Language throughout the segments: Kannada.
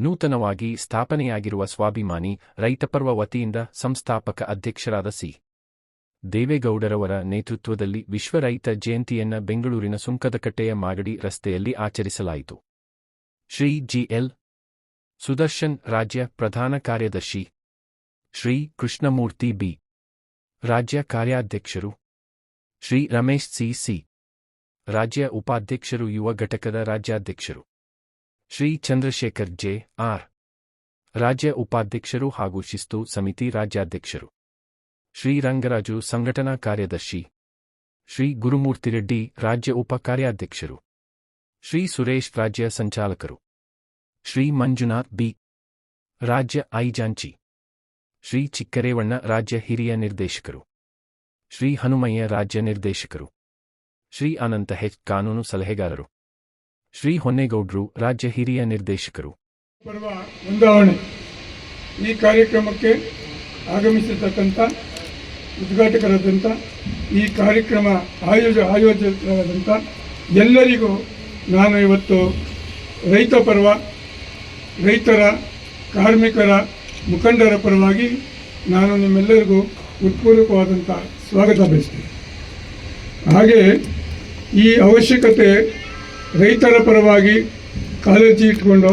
ನೂತನವಾಗಿ ಸ್ಥಾಪನೆಯಾಗಿರುವ ಸ್ವಾಭಿಮಾನಿ, ರೈತಪರ್ವ ವತಿಯಿಂದ ಸಂಸ್ಥಾಪಕ ಅಧ್ಯಕ್ಷರಾದ ಸಿ. ದೇವೇಗೌಡರವರ ನೇತೃತ್ವದಲ್ಲಿ ವಿಶ್ವ ರೈತ ಜಯಂತಿಯನ್ನ ಬೆಂಗಳೂರಿನ ಸುಂಕದಕಟ್ಟೆಯ ಮಾಗಡಿ ರಸ್ತೆಯಲ್ಲಿ ಆಚರಿಸಲಾಯಿತು. ಶ್ರೀ ಜಿಎಲ್. ಸುದರ್ಶನ್, ರಾಜ್ಯ ಪ್ರಧಾನ ಕಾರ್ಯದರ್ಶಿ. ಶ್ರೀ ಕೃಷ್ಣಮೂರ್ತಿ ಬಿ. ರಾಜ್ಯ ಕಾರ್ಯಾಧ್ಯಕ್ಷರು. ಶ್ರೀ ರಮೇಶ್ ಸಿ. ಸಿ. ರಾಜ್ಯ ಉಪಾಧ್ಯಕ್ಷರು, ಯುವ ಘಟಕದ ರಾಜ್ಯಾಧ್ಯಕ್ಷರು. ಶ್ರೀ ಚಂದ್ರಶೇಖರ್ ಜೆ. ಆರ್. ರಾಜ್ಯ ಉಪಾಧ್ಯಕ್ಷರು ಹಾಗೂ ಶಿಸ್ತು ಸಮಿತಿ ರಾಜ್ಯಾಧ್ಯಕ್ಷರು. ಶ್ರೀ ರಂಗರಾಜು ಸಂಘಟನಾ ಕಾರ್ಯದರ್ಶಿ. ಶ್ರೀ ಗುರುಮೂರ್ತಿರೆಡ್ಡಿ ರಾಜ್ಯ ಉಪ ಕಾರ್ಯಾಧ್ಯಕ್ಷರು. ಶ್ರೀ ಸುರೇಶ್ ರಾಜ್ಯ ಸಂಚಾಲಕರು. ಶ್ರೀ ಮಂಜುನಾಥ್ ಬಿ. ರಾಜ್ಯ ಐಜಾಂಚಿ. ಶ್ರೀ ಚಿಕ್ಕರೇವಣ್ಣ ರಾಜ್ಯ ಹಿರಿಯ ನಿರ್ದೇಶಕರು. ಶ್ರೀ ಹನುಮಯ್ಯ ರಾಜ್ಯ ನಿರ್ದೇಶಕರು. ಶ್ರೀ ಅನಂತ ಹೆಚ್ ಕಾನೂನು ಸಲಹೆಗಾರರು. ಶ್ರೀ ಹೊನ್ನೇಗೌಡ್ರು, ರಾಜ್ಯ ಹಿರಿಯ ನಿರ್ದೇಶಕರು. ಪರ್ವ ಹೊಂದಾವಣೆ ಈ ಕಾರ್ಯಕ್ರಮಕ್ಕೆ ಆಗಮಿಸಿರ್ತಕ್ಕಂಥ, ಉದ್ಘಾಟಕರಾದಂಥ, ಈ ಕಾರ್ಯಕ್ರಮ ಆಯೋಜ, ಆಯೋಜಕರಾದಂಥ ಎಲ್ಲರಿಗೂ ನಾನು ಇವತ್ತು ರೈತ ಪರ್ವ, ರೈತರ, ಕಾರ್ಮಿಕರ ಮುಖಂಡರ ಪರವಾಗಿ ನಾನು ನಿಮ್ಮೆಲ್ಲರಿಗೂ ಹೃತ್ಪೂರ್ವಕವಾದಂಥ ಸ್ವಾಗತ ಬಯಸ್ತೀನಿ ಹಾಗೆ ಈ ಅವಶ್ಯಕತೆ ರೈತರ ಪರವಾಗಿ ಕಾಳಜಿ ಇಟ್ಕೊಂಡು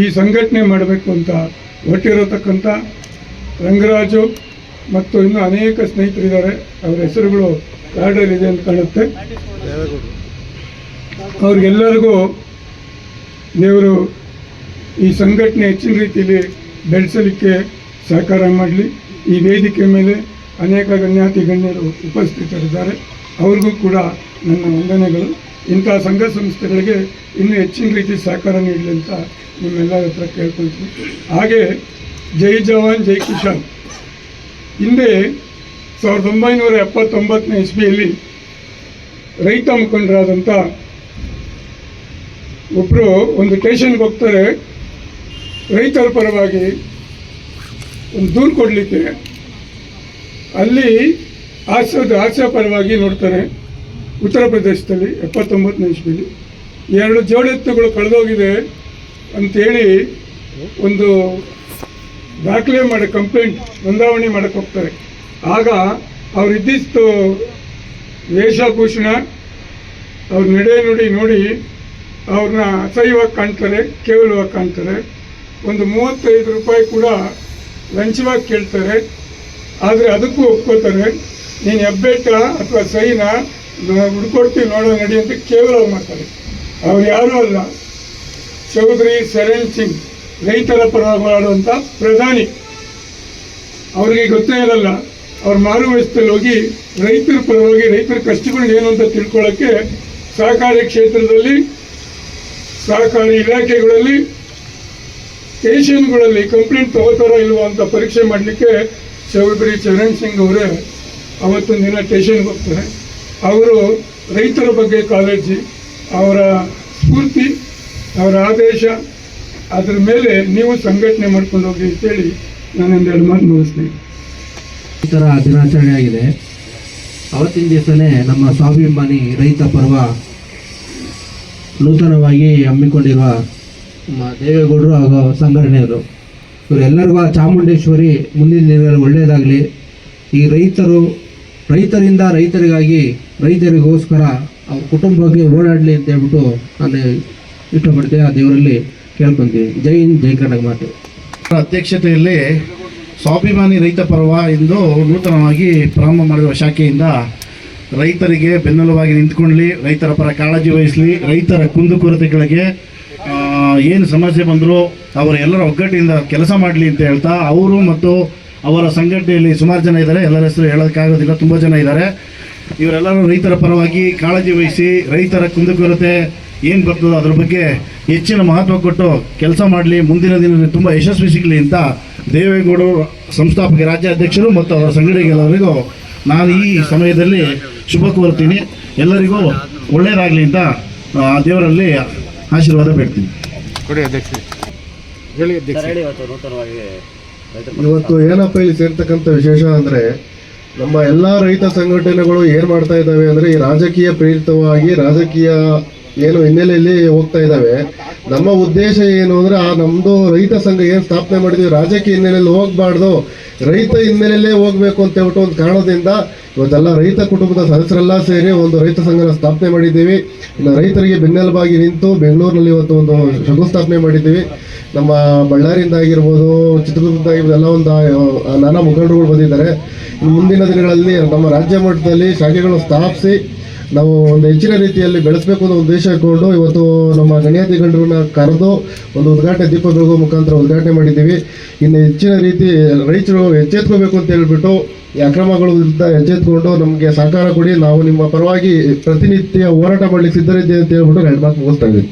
ಈ ಸಂಘಟನೆ ಮಾಡಬೇಕು ಅಂತ ಹೊಟ್ಟಿರತಕ್ಕಂಥ ರಂಗರಾಜು ಮತ್ತು ಇನ್ನೂ ಅನೇಕ ಸ್ನೇಹಿತರಿದ್ದಾರೆ. ಅವರ ಹೆಸರುಗಳು ಕಾರ್ಡಲ್ಲಿದೆ ಅಂತ ಕಾಣುತ್ತೆ. ಅವ್ರಿಗೆಲ್ಲರಿಗೂ ದೇವರು ಈ ಸಂಘಟನೆ ಹೆಚ್ಚಿನ ರೀತಿಯಲ್ಲಿ ಬೆಳೆಸಲಿಕ್ಕೆ ಸಹಕಾರ ಮಾಡಲಿ. ಈ ವೇದಿಕೆ ಮೇಲೆ ಅನೇಕ ಗಣ್ಯಾತಿ ಗಣ್ಯರು ಉಪಸ್ಥಿತರಿದ್ದಾರೆ. ಅವ್ರಿಗೂ ಕೂಡ ನನ್ನ ವಂದನೆಗಳು. ಇಂಥ ಸಂಘ ಸಂಸ್ಥೆಗಳಿಗೆ ಇನ್ನೂ ಹೆಚ್ಚಿನ ರೀತಿ ಸಹಕಾರ ನೀಡಲಿ ಅಂತ ನಿಮ್ಮೆಲ್ಲರ ಹತ್ರ ಕೇಳ್ಕೊಳ್ತೀನಿ. ಹಾಗೆ ಜೈ ಜವಾನ್, ಜೈ ಕಿಶಾನ್ ಹಿಂದೆ ಸಾವಿರದ ಒಂಬೈನೂರ ಎಪ್ಪತ್ತೊಂಬತ್ತನೇ ಇಸ್ವಿಯಲ್ಲಿ ರೈತ ಮುಖಂಡರಾದಂಥ ಒಬ್ಬರು ಒಂದು ಟೇಷನ್ಗೆ ಹೋಗ್ತಾರೆ. ರೈತರ ಪರವಾಗಿ ಒಂದು ದೂರು ಕೊಡಲಿಕ್ಕೆ ಅಲ್ಲಿ ಹಾಸ್ಯದ ಹಾಸ್ಯ ಪರವಾಗಿ ನೋಡ್ತಾರೆ. ಉತ್ತರ ಪ್ರದೇಶದಲ್ಲಿ ಎಪ್ಪತ್ತೊಂಬತ್ತನೇ ಇಸ್ವಿಲಿ. ಎರಡು ಜೋಡೆತ್ತುಗಳು ಕಳೆದೋಗಿದೆ ಅಂತೇಳಿ ಒಂದು ದಾಖಲೆ ಮಾಡಿ, ಕಂಪ್ಲೇಂಟ್ ನೋಂದಾವಣೆ ಮಾಡಕ್ಕೆ ಹೋಗ್ತಾರೆ. ಆಗ ಅವ್ರು ಇದ್ದಿಷ್ಟು ವೇಷಭೂಷಣ, ಅವ್ರ ನಡೆ ನುಡಿ ನೋಡಿ ಅವ್ರನ್ನ ಅಸಹ್ಯವಾಗಿ ಕಾಣ್ತಾರೆ, ಕೇವಲವಾಗಿ ಕಾಣ್ತಾರೆ. ಒಂದು ಮೂವತ್ತೈದು ರೂಪಾಯಿ ಕೂಡ ಲಂಚವಾಗಿ ಕೇಳ್ತಾರೆ. ಆದರೆ ಅದಕ್ಕೂ ಒಪ್ಕೋತಾರೆ, ನೀನು ಹೆಬ್ಬೆಟ್ಟ ಅಥವಾ ಸೈನ ಹುಡ್ಕೊಡ್ತೀವಿ ನೋಡೋ ನಡಿ ಅಂತ ಕೇವಲ ಮಾಡ್ತಾರೆ. ಅವ್ರು ಯಾರೂ ಅಲ್ಲ. ಚೌಧರಿ ಸರಣ್ ಸಿಂಗ್, ರೈತರ ಪರವಾಗಿ ಮಾಡುವಂಥ ಪ್ರಧಾನಿ. ಅವರಿಗೆ ಗೊತ್ತೇ ಇರಲ್ಲ, ಅವ್ರ ಮಾರು ವಯಸ್ಸಲ್ಲಿ ಹೋಗಿ ರೈತರ ಪರವಾಗಿ ರೈತರ ಕಷ್ಟಗಳು ಏನು ಅಂತ ತಿಳ್ಕೊಳ್ಳೋಕ್ಕೆ ಸಹಕಾರಿ ಕ್ಷೇತ್ರದಲ್ಲಿ, ಸಹಕಾರಿ ಇಲಾಖೆಗಳಲ್ಲಿ, ಸ್ಟೇಷನ್ಗಳಲ್ಲಿ ಕಂಪ್ಲೇಂಟ್ ತಗೋತಾರೋ ಇಲ್ವೋ ಅಂತ ಪರೀಕ್ಷೆ ಮಾಡಲಿಕ್ಕೆ ಚೌಧರಿ ಚರಣ್ ಸಿಂಗ್ ಅವರೇ ಅವತ್ತೊಂದು ದಿನ ಸ್ಟೇಷನ್ಗೆ ಹೋಗ್ತಾರೆ. ಅವರು ರೈತರ ಬಗ್ಗೆ ಕಾಳಜಿ, ಅವರ ಸ್ಫೂರ್ತಿ, ಅವರ ಆದೇಶ, ಅದರ ಮೇಲೆ ನೀವು ಸಂಘಟನೆ ಮಾಡ್ಕೊಂಡು ಹೋಗಿ ಅಂತೇಳಿ ನಾನೊಂದೆರಡು ಮಾತು ಮುಗಿಸ್ತೀನಿ. ಈ ಥರ ದಿನಾಚರಣೆ ಆಗಿದೆ. ಅವತ್ತಿನ ದಿವಸನೇ ನಮ್ಮ ಸ್ವಾಭಿಮಾನಿ ರೈತ ಪರ್ವ ನೂತನವಾಗಿ ಹಮ್ಮಿಕೊಂಡಿರುವ ದೇವೇಗೌಡರು ಹಾಗೂ ಸಂಘಟನೆಯವರು. ಇವರೆಲ್ಲರಿಗೂ ಚಾಮುಂಡೇಶ್ವರಿ ಮುಂದಿನ ದಿನಗಳಲ್ಲಿ ಒಳ್ಳೆಯದಾಗಲಿ. ಈ ರೈತರು ರೈತರಿಂದ ರೈತರಿಗಾಗಿ ರೈತರಿಗೋಸ್ಕರ ಅವ್ರ ಕುಟುಂಬಕ್ಕೆ ಓಡಾಡಲಿ ಅಂತ ಹೇಳ್ಬಿಟ್ಟು ನಾನು ಇಷ್ಟಪಡ್ತೇನೆ ಆ ದೇವರಲ್ಲಿ ಕೇಳ್ಕೊತೀನಿ ಜೈ ಹಿಂದ್, ಜೈ ಕರ್ನಾಟಕ ಮಾತೆ. ಅಧ್ಯಕ್ಷತೆಯಲ್ಲಿ ಸ್ವಾಭಿಮಾನಿ ರೈತ ಪರ್ವ ಎಂದು ನೂತನವಾಗಿ ಪ್ರಾರಂಭ ಮಾಡಿರುವ ಶಾಖೆಯಿಂದ ರೈತರಿಗೆ ಬೆನ್ನೆಲುಬಾಗಿ ನಿಂತ್ಕೊಳ್ಳಿ, ರೈತರ ಪರ ಕಾಳಜಿ ವಹಿಸಲಿ, ರೈತರ ಕುಂದುಕೊರತೆಗಳಿಗೆ ಏನು ಸಮಸ್ಯೆ ಬಂದರೂ ಅವರೆಲ್ಲರ ಒಗ್ಗಟ್ಟಿನಿಂದ ಕೆಲಸ ಮಾಡಲಿ ಅಂತ ಹೇಳ್ತಾ, ಅವರು ಮತ್ತು ಅವರ ಸಂಘಟನೆಯಲ್ಲಿ ಸುಮಾರು ಜನ ಇದ್ದಾರೆ. ಎಲ್ಲರ ಹೆಸರು ಹೇಳೋಕ್ಕಾಗೋದಿಲ್ಲ ತುಂಬ ಜನ ಇದ್ದಾರೆ. ಇವರೆಲ್ಲರೂ ರೈತರ ಪರವಾಗಿ ಕಾಳಜಿ ವಹಿಸಿ ರೈತರ ಕುಂದುಕೊರತೆ ಏನು ಬರ್ತದೋ ಅದ್ರ ಬಗ್ಗೆ ಹೆಚ್ಚಿನ ಮಹತ್ವ ಕೊಟ್ಟು ಕೆಲಸ ಮಾಡಲಿ. ಮುಂದಿನ ದಿನ ತುಂಬ ಯಶಸ್ವಿ ಸಿಗಲಿ ಅಂತ ದೇವೇಗೌಡರು ಸಂಸ್ಥಾಪಕ ರಾಜ್ಯಾಧ್ಯಕ್ಷರು ಮತ್ತು ಅವರ ಸಂಘಟನೆಗೆಲ್ಲರಿಗೂ ನಾನು ಈ ಸಮಯದಲ್ಲಿ ಶುಭ ಕೋರ್ತೀನಿ ಎಲ್ಲರಿಗೂ ಒಳ್ಳೆಯದಾಗಲಿ ಅಂತ ದೇವರಲ್ಲಿ ಆಶೀರ್ವಾದ ಬೇಡ್ತೀನಿ. ಇವತ್ತು ಏನಪ್ಪ ಇಲ್ಲಿ ಸೇರ್ತಕ್ಕಂಥ ವಿಶೇಷ ಅಂದ್ರೆ ನಮ್ಮ ಎಲ್ಲಾ ರೈತ ಸಂಘಟನೆಗಳು ಏನು ಮಾಡ್ತಾ ಇದ್ದಾವೆ ಅಂದ್ರೆ ಈ ರಾಜಕೀಯ ಪ್ರೇರಿತವಾಗಿ ರಾಜಕೀಯ ಏನು ಹಿನ್ನೆಲೆಯಲ್ಲಿ ಹೋಗ್ತಾ ಇದ್ದಾವೆ. ನಮ್ಮ ಉದ್ದೇಶ ಏನು ಅಂದ್ರೆ, ಆ ನಮ್ಮದು ರೈತ ಸಂಘ ಏನು ಸ್ಥಾಪನೆ ಮಾಡಿದ್ವಿ, ರಾಜಕೀಯ ಹಿನ್ನೆಲೆಯಲ್ಲಿ ಹೋಗಬಾರ್ದು, ರೈತ ಹಿನ್ನೆಲೆಯಲ್ಲೇ ಹೋಗ್ಬೇಕು ಅಂತ ಹೇಳ್ಬಿಟ್ಟು ಒಂದು ಕಾರಣದಿಂದ ಇವತ್ತೆಲ್ಲ ರೈತ ಕುಟುಂಬದ ಸದಸ್ಯರೆಲ್ಲ ಸೇರಿ ಒಂದು ರೈತ ಸಂಘನ ಸ್ಥಾಪನೆ ಮಾಡಿದ್ದೀವಿ. ರೈತರಿಗೆ ಬೆನ್ನೆಲುಬಾಗಿ ನಿಂತು ಬೆಂಗಳೂರಿನಲ್ಲಿ ಇವತ್ತು ಒಂದು ಶಂಕುಸ್ಥಾಪನೆ ಮಾಡಿದ್ದೀವಿ. ನಮ್ಮ ಬಳ್ಳಾರಿಯಿಂದ ಆಗಿರ್ಬೋದು, ಚಿತ್ರದುರ್ಗದಿಂದ ಆಗಿರ್ಬೋದು, ಎಲ್ಲ ಒಂದು ನಾನಾ ಮುಖಂಡರುಗಳು ಬಂದಿದ್ದಾರೆ. ಮುಂದಿನ ದಿನಗಳಲ್ಲಿ ನಮ್ಮ ರಾಜ್ಯ ಮಟ್ಟದಲ್ಲಿ ಶಾಖೆಗಳು ಸ್ಥಾಪಿಸಿ ನಾವು ಒಂದು ಹೆಚ್ಚಿನ ರೀತಿಯಲ್ಲಿ ಬೆಳೆಸಬೇಕು ಅನ್ನೋ ಉದ್ದೇಶ ಇಟ್ಕೊಂಡು ಇವತ್ತು ನಮ್ಮ ಗಣ್ಯಾತಿ ಗಣ್ಯರನ್ನ ಕರೆದು ಒಂದು ಉದ್ಘಾಟನೆ ದೀಪ ಬೆಳಗುವ ಮುಖಾಂತರ ಉದ್ಘಾಟನೆ ಮಾಡಿದ್ದೀವಿ. ಇನ್ನು ಹೆಚ್ಚಿನ ರೀತಿ ರೈತರು ಎಚ್ಚೆತ್ಕೋಬೇಕು ಅಂತ ಹೇಳ್ಬಿಟ್ಟು ಈ ಅಕ್ರಮಗಳ ವಿರುದ್ಧ ಎಚ್ಚೆತ್ಕೊಂಡು ನಮಗೆ ಸಹಕಾರ ಕೊಡಿ, ನಾವು ನಿಮ್ಮ ಪರವಾಗಿ ಪ್ರತಿನಿತ್ಯ ಹೋರಾಟ ಮಾಡಲಿಕ್ಕೆ ಸಿದ್ಧರಿದ್ದೇವೆ ಅಂತ ಹೇಳ್ಬಿಟ್ಟು ಎರಡು ಮಾತು ಮುಗಿಸ್ತಾ ಇದ್ದೀವಿ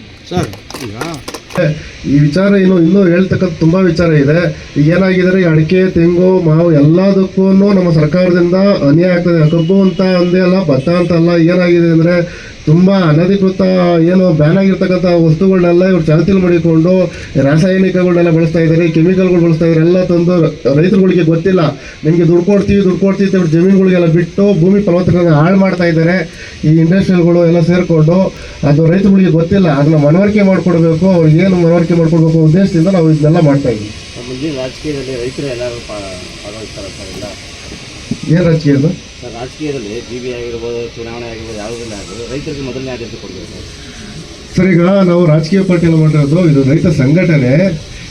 ಈ ವಿಚಾರ ಏನು ಇನ್ನೂ ಹೇಳ್ತಕ್ಕಂಥ ತುಂಬಾ ವಿಚಾರ ಇದೆ. ಈಗ ಏನಾಗಿದ್ದಾರೆ ಅಡಿಕೆ, ತೆಂಗು, ಮಾವು ಎಲ್ಲದಕ್ಕೂ ನಮ್ಮ ಸರ್ಕಾರದಿಂದ ಅನ್ಯಾಯ ಆಗ್ತದೆ. ಕಬ್ಬು ಅಂತ ಅಂದೇ ಅಲ್ಲ, ಭತ್ತ ಅಂತ ಅಲ್ಲ, ಏನಾಗಿದೆ ಅಂದ್ರೆ ತುಂಬಾ ಅನಧಿಕೃತ ಏನು ಬ್ಯಾನ್ ಆಗಿರ್ತಕ್ಕಂಥ ವಸ್ತುಗಳನ್ನೆಲ್ಲ ಇವ್ರು ಚಾಲ್ತಿಲಿ ಮಾಡಿಕೊಂಡು ರಾಸಾಯನಿಕಗಳನ್ನೆಲ್ಲ ಬಳಸ್ತಾ ಇದ್ದಾರೆ, ಕೆಮಿಕಲ್ಗಳು ಬಳಸ್ತಾ ಇದ್ದಾರೆ, ಎಲ್ಲ ತಂದು ರೈತರುಗಳಿಗೆ ಗೊತ್ತಿಲ್ಲ. ನಿಮಗೆ ದುಡ್ಡು ಕೊಡ್ತೀವಿ ದುಡ್ಡು ಕೊಡ್ತೀವಿ ಹೇಳ್ಬಿಟ್ಟು ಜಮೀನುಗಳಿಗೆಲ್ಲ ಬಿಟ್ಟು ಭೂಮಿ ಫಲವತ್ತತೆಗಳನ್ನ ಹಾಳು ಮಾಡ್ತಾ ಇದ್ದಾರೆ. ಈ ಇಂಡಸ್ಟ್ರಿಯಲ್ಗಳು ಎಲ್ಲ ಸೇರಿಕೊಂಡು ಅದು ರೈತರುಗಳಿಗೆ ಗೊತ್ತಿಲ್ಲ. ಅದನ್ನ ಮನವರಿಕೆ ಮಾಡಿಕೊಡ್ಬೇಕು. ಅವ್ರಿಗೆ ಏನು ಮನವರಿಕೆ ಮಾಡ್ಕೊಡ್ಬೇಕು ಉದ್ದೇಶದಿಂದ ನಾವು ಇದನ್ನೆಲ್ಲ ಮಾಡ್ತಾ ಇದ್ದೀವಿ ಮುಂದಿನ ರಾಜಕೀಯದಲ್ಲಿ ರೈತರು ಎಲ್ಲರೂ ಭಾಗವಹಿಸ್ತಾರೆ ಸರ್ ಎಲ್ಲ ಏನು ರಾಜಕೀಯ ಅದು? ಸರ್ ರಾಜಕೀಯದಲ್ಲಿ ಜಿ ಬಿ ಆಗಿರ್ಬೋದು ಚುನಾವಣೆ ಆಗಿರ್ಬೋದು ಯಾವುದಿಲ್ಲ ಆಗಿರ್ಬೋದು ರೈತರಿಗೆ ಮೊದಲನೇ ಆದ್ಯತೆ ಕೊಡ್ಬೇಕು. ಸರ್ ಸರ್ ಈಗ ನಾವು ರಾಜಕೀಯ ಪಾರ್ಟಿಯಲ್ಲಿ ಮಾಡಿರೋದು ಇದು ರೈತ ಸಂಘಟನೆ.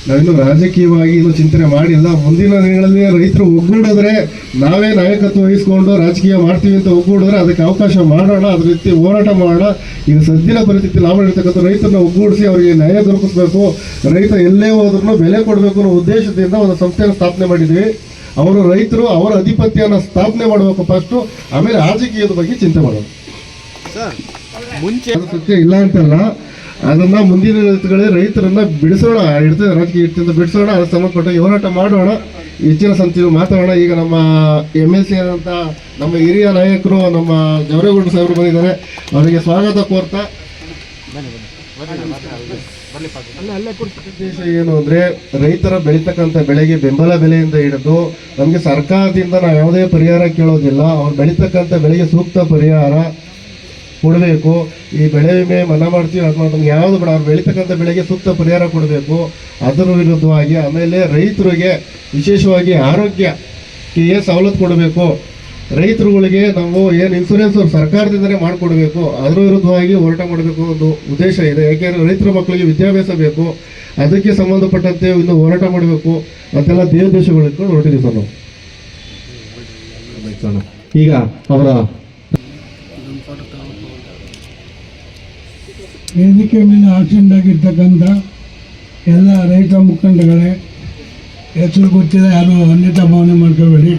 ನಾವಿನ್ನು ರಾಜಕೀಯವಾಗಿ ಇನ್ನು ಚಿಂತನೆ ಮಾಡಿಲ್ಲ. ಮುಂದಿನ ದಿನಗಳಲ್ಲಿ ರೈತರು ಒಗ್ಗೂಡಿದ್ರೆ ನಾವೇ ನಾಯಕತ್ವ ವಹಿಸ್ಕೊಂಡು ರಾಜಕೀಯ ಮಾಡ್ತೀವಿ ಅಂತ ಒಗ್ಗೂಡಿದ್ರೆ ಅದಕ್ಕೆ ಅವಕಾಶ ಮಾಡೋಣ ಅದ್ರ ರೀತಿ ಹೋರಾಟ ಮಾಡೋಣ. ಈಗ ಸದ್ಯದ ಪರಿಸ್ಥಿತಿ ಲಾಭ ಇರ್ತಕ್ಕಂಥ ರೈತರನ್ನ ಒಗ್ಗೂಡಿಸಿ ಅವರಿಗೆ ನ್ಯಾಯ ದೊರಕಿಸ್ಬೇಕು. ರೈತ ಎಲ್ಲೇ ಹೋದ್ರೂ ಬೆಲೆ ಕೊಡಬೇಕು ಅನ್ನೋ ಉದ್ದೇಶದಿಂದ ಒಂದು ಸಂಸ್ಥೆಯನ್ನು ಸ್ಥಾಪನೆ ಮಾಡಿದ್ವಿ. ಅವರು ರೈತರು ಅವರ ಅಧಿಪತ್ಯನ ಸ್ಥಾಪನೆ ಮಾಡಬೇಕು ಫಸ್ಟು ಆಮೇಲೆ ರಾಜಕೀಯದ ಬಗ್ಗೆ ಚಿಂತೆ ಮಾಡೋದು. ಮುಂಚೆ ಸತ್ಯ ಇಲ್ಲ ಅಂತಲ್ಲ. ಅದನ್ನ ಮುಂದಿನ ರೈತರನ್ನ ಬಿಡಿಸೋಣ ಹಿಡಿದ ರಾಜಕೀಯ ಇಟ್ಟಿಂದ ಬಿಡಿಸೋಣ ಅದಕ್ಕೆ ಸಂಬಂಧಪಟ್ಟ ಹೋರಾಟ ಮಾಡೋಣ. ಹೆಚ್ಚಿನ ಸಂತಿ ಮಾತಾಡೋಣ. ಈಗ ನಮ್ಮ ಎಂ ಎಲ್ ಸಿ ಆದಂತ ನಮ್ಮ ಹಿರಿಯ ನಾಯಕರು, ನಮ್ಮ ಜವರೇಗೌಡ ಸಾಹೇಬರು ಬಂದಿದ್ದಾರೆ. ಅವರಿಗೆ ಸ್ವಾಗತ ಕೋರ್ತಾ. ಉದ್ದೇಶ ಏನು ಅಂದ್ರೆ, ರೈತರ ಬೆಳೀತಕ್ಕಂಥ ಬೆಳೆಗೆ ಬೆಂಬಲ ಬೆಲೆಯಿಂದ ಹಿಡಿದು, ನಮಗೆ ಸರ್ಕಾರದಿಂದ ನಾವು ಯಾವುದೇ ಪರಿಹಾರ ಕೇಳೋದಿಲ್ಲ. ಅವ್ರು ಬೆಳೀತಕ್ಕಂಥ ಬೆಳೆಗೆ ಸೂಕ್ತ ಪರಿಹಾರ. ಕೊಡಬೇಕು. ಈ ಬೆಳೆ ವಿಮೆ ಮನ್ನಾ ಮಾಡ್ತೀವಿ ಅಥವಾ ನಮ್ಗೆ ಯಾವುದು ಬೇಡ. ಅವ್ರು ಬೆಳೀತಕ್ಕಂಥ ಬೆಳೆಗೆ ಸೂಕ್ತ ಪರಿಹಾರ ಕೊಡಬೇಕು. ಅದರ ವಿರುದ್ಧವಾಗಿ ಆಮೇಲೆ ರೈತರಿಗೆ ವಿಶೇಷವಾಗಿ ಆರೋಗ್ಯಕ್ಕೆ ಏನು ಸವಲತ್ತು ಕೊಡಬೇಕು. ರೈತರುಗಳಿಗೆ ನಾವು ಏನು ಇನ್ಸೂರೆನ್ಸ್ ಸರ್ಕಾರದಿಂದಲೇ ಮಾಡಿಕೊಡ್ಬೇಕು. ಅದರ ವಿರುದ್ಧವಾಗಿ ಹೋರಾಟ ಮಾಡಬೇಕು ಒಂದು ಉದ್ದೇಶ ಇದೆ. ಯಾಕೆಂದರೆ ರೈತರ ಮಕ್ಕಳಿಗೆ ವಿದ್ಯಾಭ್ಯಾಸ ಬೇಕು. ಅದಕ್ಕೆ ಸಂಬಂಧಪಟ್ಟಂತೆ ಇನ್ನು ಹೋರಾಟ ಮಾಡಬೇಕು. ಅಂತೆಲ್ಲ ದೇಶ ದೇಶಗಳು ಇಟ್ಕೊಂಡು ಹೊರಟಿದ್ದೀವಿ ಸರ್ ನಾವು. ಈಗ ಅವರ ವೇದಿಕೆ ಮೇಲೆ ಆಸೀನರಾಗಿರ್ತಕ್ಕಂಥ ಎಲ್ಲ ರೈತ ಮುಖಂಡಗಳೇ, ಹೆಸರು ಗೊತ್ತಿಲ್ಲ, ಯಾರು ಅನ್ಯತಾ ಭಾವನೆ ಮಾಡ್ಕೋಬೇಡಿ.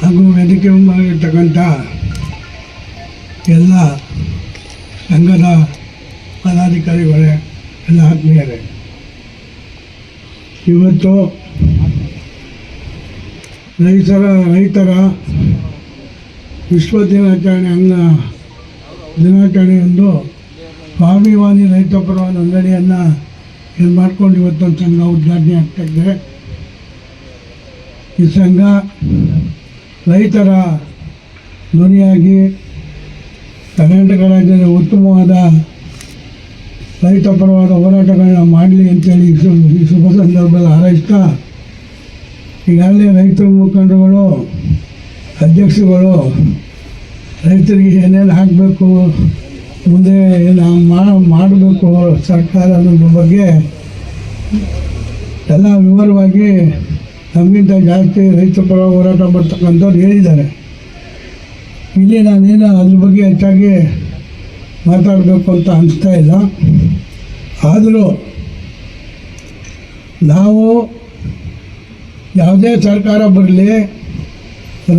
ಹಾಗೂ ವೇದಿಕೆ ಮಾಡಿರ್ತಕ್ಕಂಥ ಎಲ್ಲ ಸಂಘದ ಪದಾಧಿಕಾರಿಗಳೇ, ಎಲ್ಲ ಆತ್ಮೀಯರೇ. ಇವತ್ತು ರೈತರ ರೈತರ ವಿಶ್ವ ದಿನಾಚರಣೆ ಅಂಗ ದಿನಾಚರಣೆಯಂದು ಸ್ವಾಭಿಮಾನಿ ರೈತ ಪರ ನೋಂದಣಿಯನ್ನು ಇದು ಮಾಡ್ಕೊಂಡು ಇವತ್ತು ಸಂಘ ಉದ್ಘಾಟನೆ ಆಗ್ತಾ ಇದೆ ಈ ಸಂಘ ರೈತರ ಧ್ವನಿಯಾಗಿ ಕರ್ನಾಟಕ ರಾಜ್ಯದ ಉತ್ತಮವಾದ ರೈತ ಪರವಾದ ಹೋರಾಟಗಳನ್ನ ಮಾಡಲಿ ಅಂತೇಳಿ ಈ ಶುಭ ಸಂದರ್ಭದಲ್ಲಿ ಹಾರೈಸ್ತಾ, ಈಗಾಗಲೇ ರೈತ ಮುಖಂಡರುಗಳು ಅಧ್ಯಕ್ಷಗಳು ರೈತರಿಗೆ ಏನೇನು ಹಾಕಬೇಕು ಮುಂದೆ ನಾವು ಮಾಡಬೇಕು ಸರ್ಕಾರ ಅನ್ನೋದ್ರ ಬಗ್ಗೆ ಎಲ್ಲ ವಿವರವಾಗಿ ನಮಗಿಂತ ಜಾಸ್ತಿ ರೈತ ಪರ ಹೋರಾಟ ಮಾಡ್ತಕ್ಕಂಥವ್ರು ಹೇಳಿದ್ದಾರೆ. ಇಲ್ಲಿ ನಾನೇನು ಅದ್ರ ಬಗ್ಗೆ ಹೆಚ್ಚಾಗಿ ಮಾತಾಡಬೇಕು ಅಂತ ಅನಿಸ್ತಾ ಇಲ್ಲ. ಆದರೂ ನಾವು ಯಾವುದೇ ಸರ್ಕಾರ ಬರಲಿ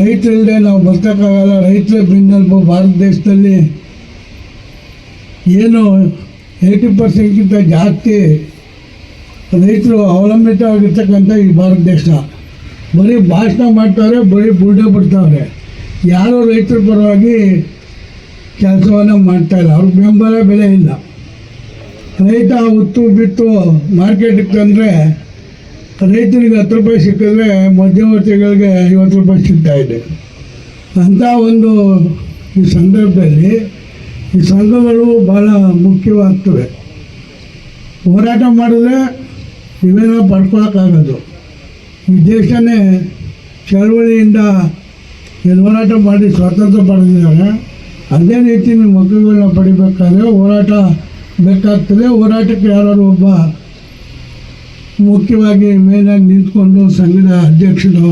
ರೈತರಿಲ್ಲದೆ ನಾವು ಬರ್ತಕ್ಕಾಗಲ್ಲ ರೈತರ ಬೆನ್ನೆಲುಬು ಭಾರತ ದೇಶದಲ್ಲಿ ಏನು ಏಯ್ಟಿ ಪರ್ಸೆಂಟ್ಗಿಂತ ಜಾಸ್ತಿ ರೈತರು ಅವಲಂಬಿತವಾಗಿರ್ತಕ್ಕಂಥ ಈ ಭಾರತ ದೇಶ. ಬರೀ ಭಾಷಣ ಮಾಡ್ತಾರೆ, ಬರೀ ಬುಲ್ಡೆ ಬಿಡ್ತಾವ್ರೆ ಯಾರೂ ರೈತರ ಪರವಾಗಿ ಕೆಲಸವನ್ನು ಮಾಡ್ತಾಯಿಲ್ಲ ಅವ್ರಿಗೆ ಬೆಂಬಲ ಬೆಲೆ ಇಲ್ಲ. ರೈತ ಉತ್ತು ಬಿತ್ತು ಮಾರ್ಕೆಟಿಗೆ ತಂದರೆ ರೈತರಿಗೆ ಹತ್ತು ರೂಪಾಯಿ ಸಿಕ್ಕಿದ್ರೆ ಮಧ್ಯವರ್ತಿಗಳಿಗೆ ಐವತ್ತು ರೂಪಾಯಿ ಸಿಗ್ತಾಯಿದೆ ಅಂಥ ಒಂದು ಈ ಸಂದರ್ಭದಲ್ಲಿ ಈ ಸಂಘಗಳು ಭಾಳ ಮುಖ್ಯವಾಗ್ತವೆ. ಹೋರಾಟ ಮಾಡಿದ್ರೆ ಇವೆಲ್ಲ ಪಡ್ಕೊಳಕ್ಕಾಗೋದು ಈ ದೇಶನೇ ಚಳವಳಿಯಿಂದ ಹೋರಾಟ ಮಾಡಿ ಸ್ವಾತಂತ್ರ್ಯ ಪಡೆದಿದ್ದಾರೆ. ಅದೇ ರೀತಿ ನಿಮ್ಮ ಮಕ್ಕಳುಗಳನ್ನ ಪಡಿಬೇಕಾದ್ರೆ ಹೋರಾಟ ಬೇಕಾಗ್ತದೆ. ಹೋರಾಟಕ್ಕೆ ಯಾರಾದ್ರು ಒಬ್ಬ ಮುಖ್ಯವಾಗಿ ಮೇಲಾಗಿ ನಿಂತ್ಕೊಂಡು ಸಂಘದ ಅಧ್ಯಕ್ಷರು,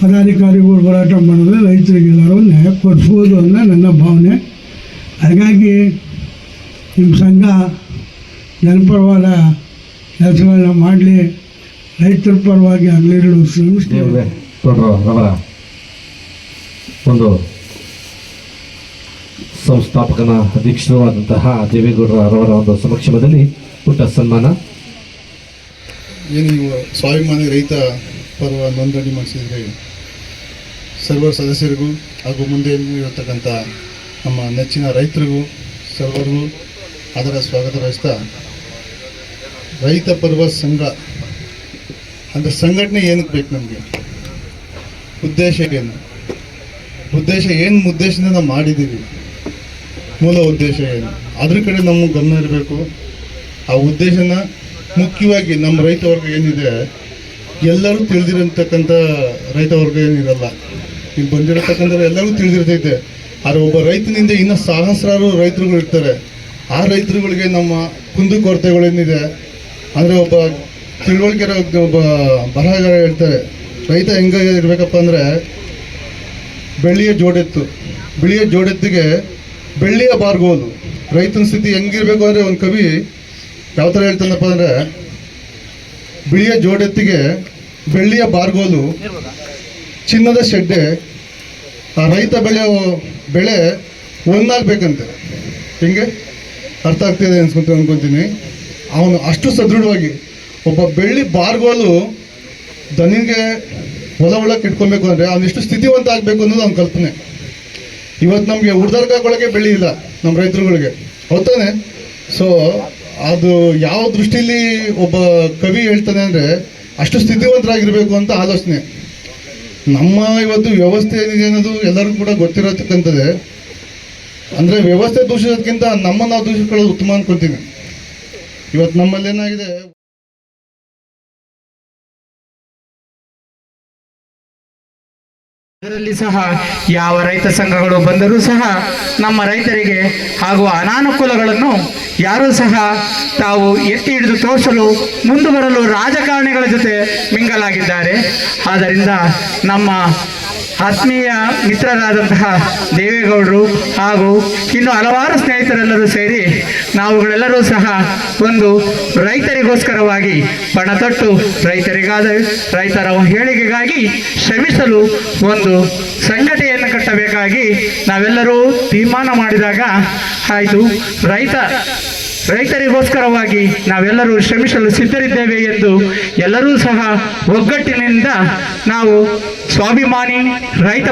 ಪದಾಧಿಕಾರಿಗಳು ಹೋರಾಟ ಮಾಡಿದ್ರೆ ರೈತರಿಗೆಲ್ಲರೂ ನ್ಯಾಯ ಕೊಡಿಸ್ಬೋದು ಅನ್ನೋ ನನ್ನ ಭಾವನೆ. ಹಾಗಾಗಿ ನಿಮ್ಮ ಸಂಘ ಜನಪರವಾದ ಕೆಲಸಗಳನ್ನ ಮಾಡಲಿ. ರೈತರ ಪರವಾಗಿ ಹಗಲಿರುಳು ಶ್ರಮಿಸ್ತೇವೆ ಒಂದು ಸಂಸ್ಥಾಪಕನ ಅಧ್ಯಕ್ಷರಾದಂತಹ ದೇವೇಗೌಡರ ಅವರ ಒಂದು ಸಮಕ್ಷಮದಲ್ಲಿ ಪುಟ್ಟ ಸನ್ಮಾನ. ಏನು ನೀವು ಸ್ವಾಭಿಮಾನಿ ರೈತ ಪರ್ವ ನೋಂದಣಿ ಮಾಡಿಸಿದರೆ. ಸರ್ವ ಸದಸ್ಯರಿಗೂ ಹಾಗೂ ಮುಂದೆ ಇರತಕ್ಕಂಥ ನಮ್ಮ ನೆಚ್ಚಿನ ರೈತರಿಗೂ, ಸರ್ವರಿಗೂ ಅದರ ಸ್ವಾಗತ ಬಯಸ್ತಾ ರೈತ ಪರ್ವ ಸಂಘ. ಅಂದರೆ ಸಂಘಟನೆ ಏನಕ್ಕೆ ಬೇಕು ನಮಗೆ? ಉದ್ದೇಶ ಏನು? ಉದ್ದೇಶ ಏನು ಉದ್ದೇಶದಿಂದ ನಾವು ಮಾಡಿದ್ದೀವಿ? ಮೂಲ ಉದ್ದೇಶ ಏನು? ಅದ್ರ ಕಡೆ ನಮ್ಮ ಗಮನ ಇರಬೇಕು. ಆ ಉದ್ದೇಶನ ಮುಖ್ಯವಾಗಿ ನಮ್ಮ ರೈತ ವರ್ಗ ಏನಿದೆ, ಎಲ್ಲರೂ ತಿಳಿದಿರತಕ್ಕಂಥ ರೈತ ವರ್ಗ ಏನಿರಲ್ಲ. ಇಲ್ಲಿ ಬಂದಿರತಕ್ಕಂಥ ಎಲ್ಲರೂ ತಿಳಿದಿರ್ತೈತೆ. ಆದರೆ ಒಬ್ಬ ರೈತನಿಂದ ಇನ್ನೂ ಸಹಸ್ರಾರು ರೈತರುಗಳು ಇರ್ತಾರೆ. ಆ ರೈತರುಗಳಿಗೆ ನಮ್ಮ ಕುಂದುಕೊರತೆಗಳೇನಿದೆ ಅಂದರೆ ಒಬ್ಬ ತಿಳುವಳಿಕೆ ಒಬ್ಬ ಬರಹಗಾರ ಹೇಳ್ತಾರೆ, ರೈತ ಹೆಂಗ ಇರಬೇಕಪ್ಪ ಅಂದರೆ ಬೆಳ್ಳಿಯ ಜೋಡೆತ್ತು. ಬಿಳಿಯ ಜೋಡೆತ್ತಿಗೆ ಬೆಳ್ಳಿಯ ಬಾರ್ಗೋಲು. ರೈತನ ಸ್ಥಿತಿ ಹೆಂಗಿರ್ಬೇಕು ಅಂದರೆ ಒಂದು ಕವಿ ಯಾವ ಥರ ಹೇಳ್ತಾನಪ್ಪ ಅಂದರೆ ಬಿಳಿಯ ಜೋಡೆತ್ತಿಗೆ ಬೆಳ್ಳಿಯ ಬಾರ್ಗೋಲು, ಚಿನ್ನದ ಶೆಡ್ಡೆ ಆ ರೈತ ಬೆಳೆಯೋ ಬೆಳೆ ಒಂದಾಗಬೇಕಂತೆ. ಹಿಂಗೆ? ಅರ್ಥ ಆಗ್ತಿದೆ ಅನ್ಸ್ಕೊಂತ ಅನ್ಕೊತೀನಿ. ಅವನು ಅಷ್ಟು ಸದೃಢವಾಗಿ ಒಬ್ಬ ಬೆಳ್ಳಿ ಬಾರ್ಗೋಲು ದನಿಗೆ ಹೊಲ ಒಳಕ್ಕೆ ಇಟ್ಕೊಬೇಕು ಅಂದರೆ ಅವನು ಎಷ್ಟು ಸ್ಥಿತಿವಂತ ಆಗಬೇಕು ಅನ್ನೋದು ಅವ್ನ ಕಲ್ಪನೆ. ಇವತ್ತು ನಮಗೆ ಉಡ್ದರ್ಗಗಳಿಗೆ ಬೆಳ್ಳಿ ಇಲ್ಲ ನಮ್ಮ ರೈತರುಗಳಿಗೆ. ಹೌದಾನೆ ಸೊ ಅದು ಯಾವ ದೃಷ್ಟಿಲಿ ಒಬ್ಬ ಕವಿ ಹೇಳ್ತಾನೆ ಅಂದರೆ ಅಷ್ಟು ಸ್ಥಿತಿವಂತರಾಗಿರಬೇಕು ಅಂತ ಆಲೋಚನೆ. ನಮ್ಮ ಇವತ್ತು ವ್ಯವಸ್ಥೆ ಏನಿದೆ ಅನ್ನೋದು ಎಲ್ಲರಿಗೂ ಕೂಡ ಗೊತ್ತಿರತಕ್ಕಂಥದ್ದೇ. ಅಂದರೆ ವ್ಯವಸ್ಥೆ ದೂಷಿಸೋದಕ್ಕಿಂತ ನಮ್ಮನ್ನು ನಾವು ದೂಷಿಸ್ಕೊಳ್ಳೋದು ಉತ್ತಮ ಅಂದ್ಕೊಳ್ತೀನಿ ಇವತ್ತು ನಮ್ಮಲ್ಲಿ ಏನಾಗಿದೆ ಅದರಲ್ಲಿ ಸಹ ಯಾವ ರೈತ ಸಂಘಗಳು ಬಂದರೂ ಸಹ ನಮ್ಮ ರೈತರಿಗೆ ಆಗುವ ಅನಾನುಕೂಲಗಳನ್ನು ಯಾರೂ ಸಹ ತಾವು ಎತ್ತಿ ಹಿಡಿದು ತೋರಿಸಲು ಮುಂದೆ ರಾಜಕಾರಣಿಗಳ ಜೊತೆ ಮಿಂಗಲಾಗಿದ್ದಾರೆ. ಆದ್ದರಿಂದ ನಮ್ಮ ಆತ್ಮೀಯ ಮಿತ್ರರಾದಂತಹ ದೇವೇಗೌಡರು ಹಾಗೂ ಇನ್ನು ಹಲವಾರು ಸ್ನೇಹಿತರೆಲ್ಲರೂ ಸೇರಿ ನಾವುಗಳೆಲ್ಲರೂ ಸಹ ಒಂದು ರೈತರಿಗೋಸ್ಕರವಾಗಿ ಪಣತೊಟ್ಟು ರೈತರಿಗಾದ ರೈತರ ಹೇಳಿಕೆಗಾಗಿ ಶ್ರಮಿಸಲು ಒಂದು ಸಂಘಟನೆಯನ್ನು ಕಟ್ಟಬೇಕಾಗಿ ನಾವೆಲ್ಲರೂ ತೀರ್ಮಾನ ಮಾಡಿದಾಗ ಆಯಿತು. ರೈತ, ರೈತರಿಗೋಸ್ಕರವಾಗಿ ನಾವೆಲ್ಲರೂ ಶ್ರಮಿಸಲು ಸಿದ್ಧರಿದ್ದೇವೆ ಎಂದು ಎಲ್ಲರೂ ಸಹ ಒಗ್ಗಟ್ಟಿನಿಂದ ನಾವು ಸ್ವಾಭಿಮಾನಿ ರೈತ